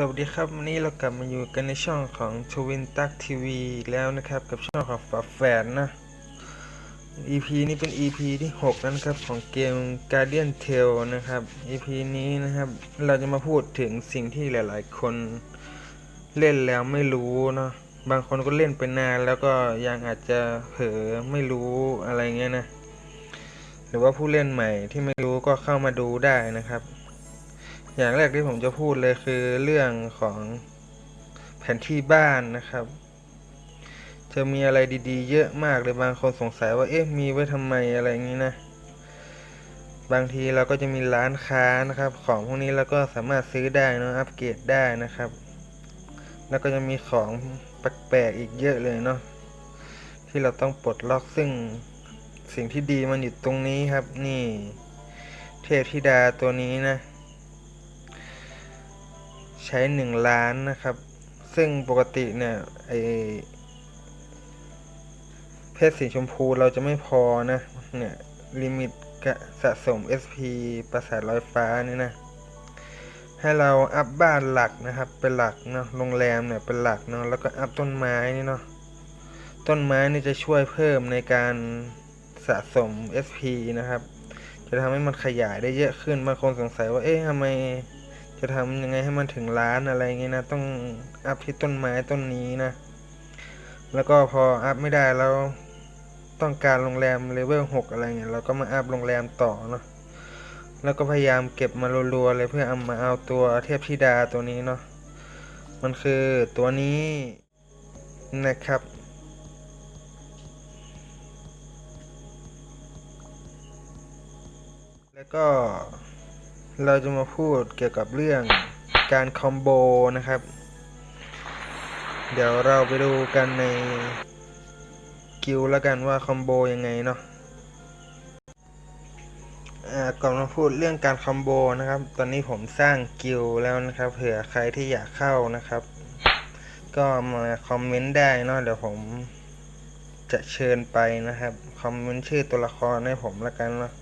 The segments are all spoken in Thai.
สวัสดีครับวันนี้เรากลับมาอยู่กันในช่องของทวินตักทีวีแล้วนะครับ กับช่องของฝาแฝดนะ EP นี้เป็น EP ที่6แล้วนะครับ ของเกม Guardian Tale นะครับ EP นี้นะครับ เราจะมาพูดถึงสิ่งที่หลาย ๆ คนเล่นแล้วไม่รู้เนาะบางคนก็เล่นไปนานแล้วก็ยังอาจจะเผลอไม่รู้อะไรเงี้ยนะ หรือว่าผู้เล่นใหม่ที่ไม่รู้ก็เข้ามาดูได้นะครับ อย่างแรกที่ผมจะพูดเลยคือเรื่องของแผนที่บ้านนะครับ จะมีอะไรดีๆ เยอะมากเลยบางคนสงสัยว่าเอ๊ะมีไว้ทำไมอะไรอย่างนี้นะ บางทีเราก็จะมีร้านค้านะครับ ของพวกนี้เราก็สามารถซื้อได้นะอัปเกรดได้นะครับ แล้วก็จะมีของแปลกๆอีกเยอะเลยเนาะที่เราต้องปลดล็อกซึ่งสิ่งที่ดีมันอยู่ตรงนี้ครับ นี่ เทพธิดาตัวนี้นะ ใช้หนึ่งล้านนะครับ ซึ่งปกติเนี่ยไอเพชรสีชมพูเราจะไม่พอนะ เนี่ย ลิมิตสะสม SP ประสาทลอยฟ้านี่นะ ให้เราอัพบ้านหลักนะครับ เป็นหลักเนาะโรงแรมเนี่ยเป็นหลักเนาะแล้วก็อัพต้นไม้นี่เนาะต้นไม้นี่จะช่วยเพิ่มในการสะสม SP นะครับ จะทำให้มันขยายได้เยอะขึ้นบางคนสงสัยว่าเอ๊ะทำไม จะทำยังไงให้มันถึงล้านอะไรเงี้ยนะ ต้องอัพที่ต้นไม้ต้นนี้นะ แล้วก็พออัพไม่ได้แล้วต้องการโรงแรมเลเวลหกอะไรเงี้ยเราก็มาอัพโรงแรมต่อเนาะแล้วก็พยายามเก็บมารัวๆเลยเพื่อเอามาเอาตัวเทพธิดาตัวนี้เนาะมันคือตัวนี้นะครับแล้วก็ เราจะมาพูดเกี่ยวกับเรื่องการคอมโบนะครับ เดี๋ยวเราไปดูกันในกิลแล้วกันว่าคอมโบยังไงเนาะก่อนมาพูดเรื่องการคอมโบนะครับ ตอนนี้ผมสร้างกิลแล้วนะครับเผื่อใครที่อยากเข้านะครับ ก็มาคอมเมนต์ได้เนาะเดี๋ยวผมจะเชิญไปนะครับ คอมเมนต์ชื่อตัวละครให้ผมแล้วกันเนาะ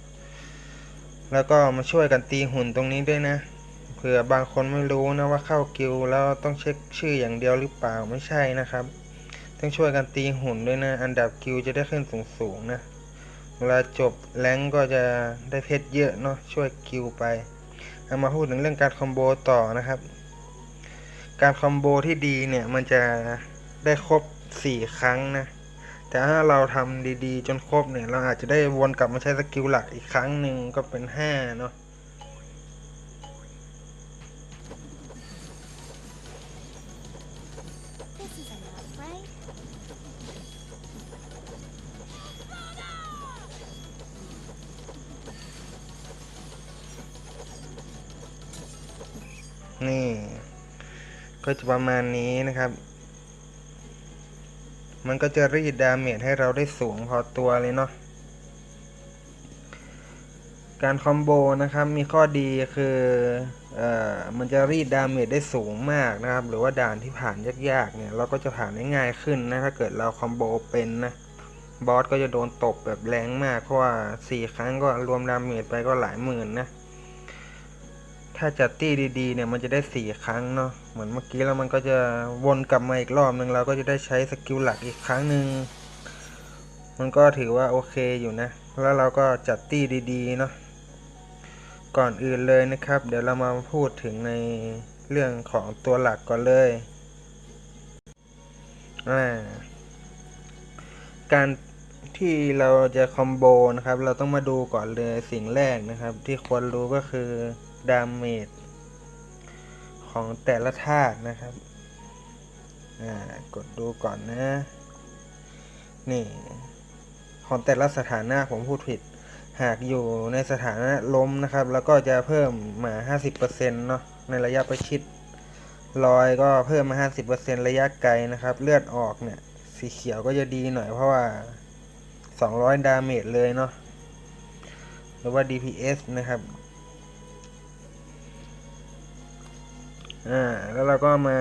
แล้วก็มาช่วยกันตีหุ่นตรงนี้ด้วยนะ เผื่อบางคนไม่รู้นะว่าเข้ากิลแล้วต้องเช็คชื่ออย่างเดียวหรือเปล่าไม่ใช่นะครับ ต้องช่วยกันตีหุ่นด้วยนะ อันดับกิลจะได้ขึ้นสูงๆนะเวลาจบแรงก็จะได้เพชรเยอะเนาะช่วยกิลไปเอามาพูดถึงเรื่องการคอมโบต่อนะครับ การคอมโบที่ดีเนี่ยมันจะได้ครบ 4 ครั้งนะ แต่ถ้าเราทำดีๆ จนครบเนี่ย เราอาจจะได้วนกลับมาใช้สกิลหลักอีกครั้งหนึ่งก็เป็น5เนาะนี่ ก็จะประมาณนี้นะครับ มันก็จะรีดดาเมจให้เราได้สูงพอตัวเลยเนาะการคอมโบนะครับมีข้อดีคือเอ่อมันจะรีดดาเมจได้สูงมากนะครับ หรือว่าด่านที่ผ่านยากๆเนี่ยเราก็จะผ่านได้ง่ายขึ้นนะถ้าเกิดเราคอมโบเป็นนะบอสก็จะโดนตบแบบแรงมากเพราะว่า4ครั้งก็รวมดาเมจไปก็หลายหมื่นนะ ถ้าจัดตี้ดีๆเนี่ยมันจะได้สี่ครั้งเนาะเหมือนเมื่อกี้แล้วมันก็จะวนกลับมาอีกรอบหนึ่งเราก็จะได้ใช้สกิลหลักอีกครั้งหนึ่งมันก็ถือว่าโอเคอยู่นะ แล้วเราก็จัดตี้ดีๆเนาะก่อนอื่นเลยนะครับ เดี๋ยวเรามาพูดถึงในเรื่องของตัวหลักก่อนเลยการที่เราจะคอมโบนะครับ เราต้องมาดูก่อนเลยสิ่งแรกนะครับ ที่ควรรู้ก็คือ ดาเมจของแต่ละธาตุนะครับอ่ากดดูก่อนนะ นี่ ของแต่ละสถานะผมพูดผิด หากอยู่ในสถานะล้มนะครับ แล้วก็จะเพิ่มมา 50%เนาะ ในระยะประชิดลอยก็เพิ่มมา 50%ระยะไกลนะครับ เลือดออกเนี่ย สีเขียวก็จะดีหน่อยเพราะว่า 200 ดาเมจเลยเนาะ หรือว่า DPS นะครับ อ่าแล้วเราก็มา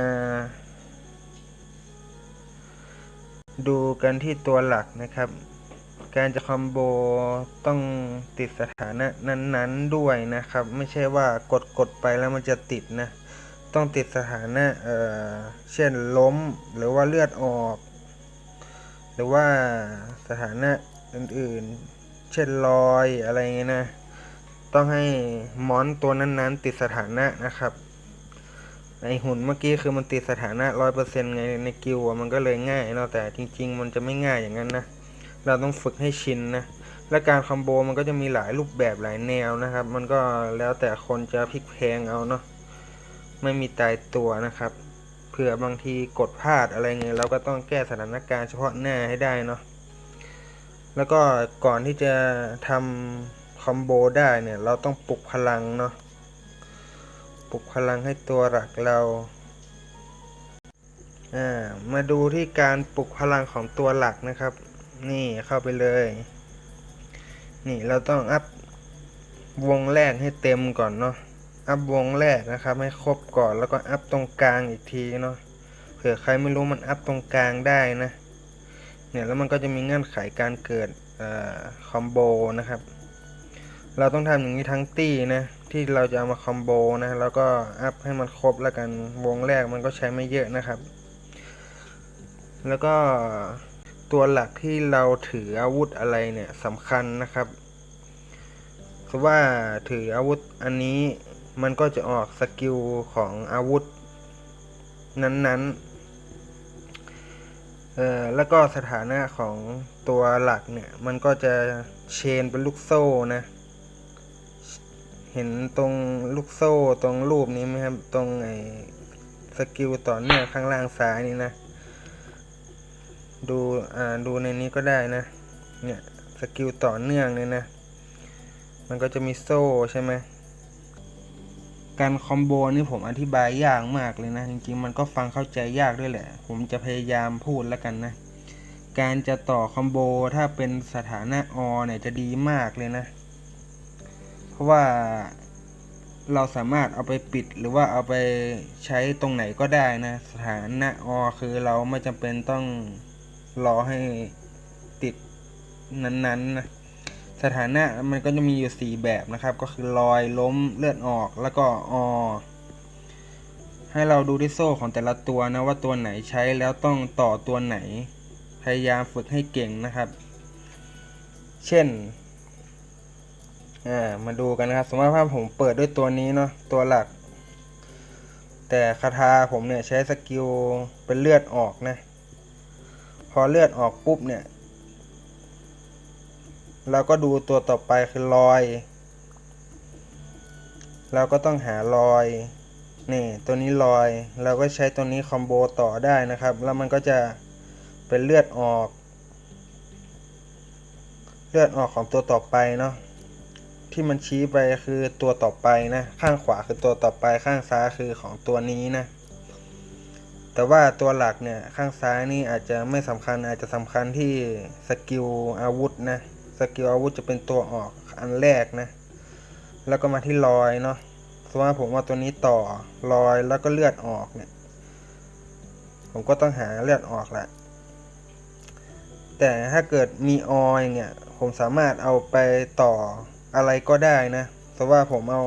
ดูกันที่ตัวหลักนะครับ การจะคอมโบต้องติดสถานะนั้น ๆด้วยนะครับ ไม่ใช่ว่ากดกดๆไปแล้วมันจะติดนะ ต้องติดสถานะเอ่อเช่นล้มหรือว่าเลือดออก หรือว่าสถานะอื่นๆ เช่นลอยอะไรเงี้ยนะ ต้องให้มอนตัวนั้นๆ ติดสถานะนะครับ ไอหุ่นเมื่อกี้คือมันติดสถานะร้อยเปอร์เซ็นต์ไงในกิวมันก็เลยง่ายเนาะแต่จริง ๆ มันจะไม่ง่ายอย่างนั้นนะ เราต้องฝึกให้ชินนะ และการคอมโบมันก็จะมีหลายรูปแบบหลายแนวนะครับ มันก็แล้วแต่คนจะพลิกแพงเอาเนาะไม่มีตายตัวนะครับเผื่อบางทีกดพลาดอะไรเงี้ยเราก็ต้องแก้สถานการณ์เฉพาะหน้าให้ได้เนาะแล้วก็ก่อนที่จะทำคอมโบได้เนี่ย เราต้องปลุกพลังเนาะ ลุกพลังให้ตัวหลักเราามาดูที่การปลุกพลังของตัวหลักนะครับ นี่เข้าไปเลย นี่เราต้องอัพวงแรกให้เต็มก่อนเนาะอัพวงแรกนะครับให้ครบก่อนแล้วก็อัพตรงกลางอีกทีเนาะเผื่อใครไม่รู้มันอัพตรงกลางได้นะเนี่ยแล้วมันก็จะมีเงื่อนไขการเกิดเอ่อคอมโบนะครับ เราต้องทำอย่างนี้ทั้งตี้นะ ที่เราจะเอามาคอมโบนะแล้วก็อัพให้มันครบแล้วกันวงแรกมันก็ใช้ไม่เยอะนะครับ แล้วก็ตัวหลักที่เราถืออาวุธอะไรเนี่ยสำคัญนะครับเพราะว่าถืออาวุธอันนี้มันก็จะออกสกิลของอาวุธนั้นๆเอ่อแล้วก็สถานะของตัวหลักเนี่ย มันก็จะเชนเป็นลูกโซ่นะ เห็นตรงลูกโซ่ตรงรูปนี้ไหมครับ ตรงไอ้สกิลต่อเนื่องข้างล่างซ้ายนี่นะ ดูอ่าดูในนี้ก็ได้นะ เนี่ยสกิลต่อเนื่องเนี่ยนะ มันก็จะมีโซ่ใช่ไหมการคอมโบนี่ผมอธิบายยากมากเลยนะ จริงๆ มันก็ฟังเข้าใจยากด้วยแหละ ผมจะพยายามพูดแล้วกันนะ การจะต่อคอมโบถ้าเป็นสถานะอเนี่ยจะดีมากเลยนะ เพราะว่าเราสามารถเอาไปปิดหรือว่าเอาไปใช้ตรงไหนก็ได้นะ สถานะอคือเราไม่จำเป็นต้องรอให้ติดนั้นๆนะสถานะมันก็จะมีอยู่ 4 แบบนะครับ ก็คือลอยล้มเลือดออกแล้วก็อให้เราดูที่โซ่ของแต่ละตัวนะว่าตัวไหนใช้แล้วต้องต่อตัวไหน พยายามฝึกให้เก่งนะครับ เช่น อ่ามาดูกันนะครับ สมมติว่าผมเปิดด้วยตัวนี้เนาะตัวหลัก แต่คาถาผมเนี่ยใช้สกิลเป็นเลือดออกนะ พอเลือดออกปุ๊บเนี่ยเราก็ดูตัวต่อไปคือรอย เราก็ต้องหารอย นี่ ตัวนี้รอย เราก็ใช้ตัวนี้คอมโบต่อได้นะครับ แล้วมันก็จะเป็นเลือดออก เลือดออกของตัวต่อไปเนาะ ที่มันชี้ไปคือตัวต่อไปนะ ข้างขวาคือตัวต่อไปข้างซ้ายคือของตัวนี้นะ แต่ว่าตัวหลักเนี่ยข้างซ้ายนี่อาจจะไม่สำคัญอาจจะสำคัญที่สกิลอาวุธนะสกิลอาวุธจะเป็นตัวออกอันแรกนะ แล้วก็มาที่รอยเนาะสมมติว่าผมเอาตัวนี้ต่อรอยแล้วก็เลือดออกเนี่ย ผมก็ต้องหาเลือดออกแหละแต่ถ้าเกิดมีออยเนี่ย ผมสามารถเอาไปต่อ อะไรก็ได้นะ แต่ว่าผมเอา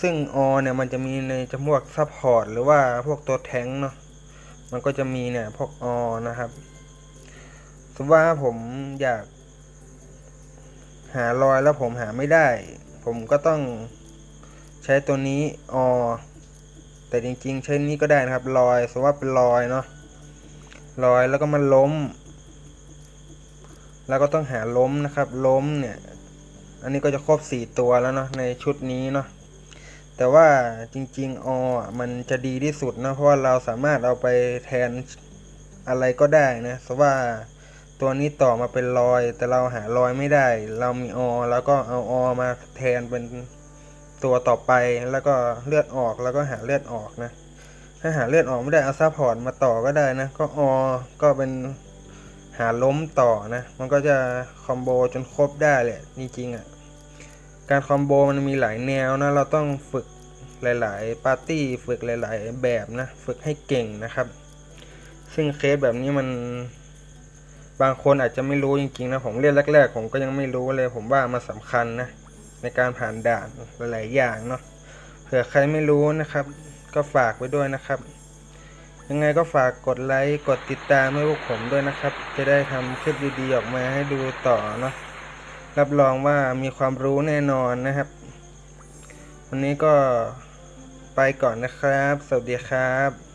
ซึ่งอเนี่ยมันจะมีในจำพวกซัพพอร์ตหรือว่าพวกตัวแท้งเนาะมันก็จะมีเนี่ยพวกอนะครับสมมติว่าผมอยาก หารอยแล้วผมหาไม่ได้ ผมก็ต้องใช้ตัวนี้อแต่จริงๆ ใช้นี้ก็ได้นะครับรอยสมมติว่าเป็นรอยเนาะรอยแล้วก็มันล้ม แล้วก็ต้องหาล้มนะครับ ล้มเนี่ย อันนี้ก็จะครบสี่ตัวแล้วเนาะในชุดนี้เนาะแต่ว่าจริงๆออะมันจะดีที่สุดนะเพราะว่าเราสามารถเอาไปแทนอะไรก็ได้นะสมมติว่าตัวนี้ต่อมาเป็นรอย แต่เราหารอยไม่ได้ เรามีอแล้วก็เอาอมาแทนเป็นตัวต่อไปแล้วก็เลือดออกแล้วก็หาเลือดออกนะ ถ้าหาเลือดออกไม่ได้เอาซัพพอร์ตมาต่อก็ได้นะ ก็อก็เป็น หาล้มต่อนะ มันก็จะคอมโบจนครบได้แหละจริงๆอะ การคอมโบมันมีหลายแนวนะ เราต้องฝึกหลาย ๆ ปาร์ตี้ฝึกหลาย ๆ แบบนะ ฝึกให้เก่งนะครับ ซึ่งเคสแบบนี้มันบางคนอาจจะไม่รู้จริง ๆ นะ ผมเล่นแรก ๆ ผมก็ยังไม่รู้เลย ผมว่ามันสำคัญนะ ในการผ่านด่านหลาย ๆ อย่างเนาะเผื่อใครไม่รู้นะครับ ก็ฝากไว้ด้วยนะครับ ยังไงก็ฝากกดไลค์ กดติดตามให้พวกผมด้วยนะครับ จะได้ทำคลิปดีๆออกมาให้ดูต่อเนาะ รับรองว่ามีความรู้แน่นอนนะครับ วันนี้ก็ไปก่อนนะครับ สวัสดีครับ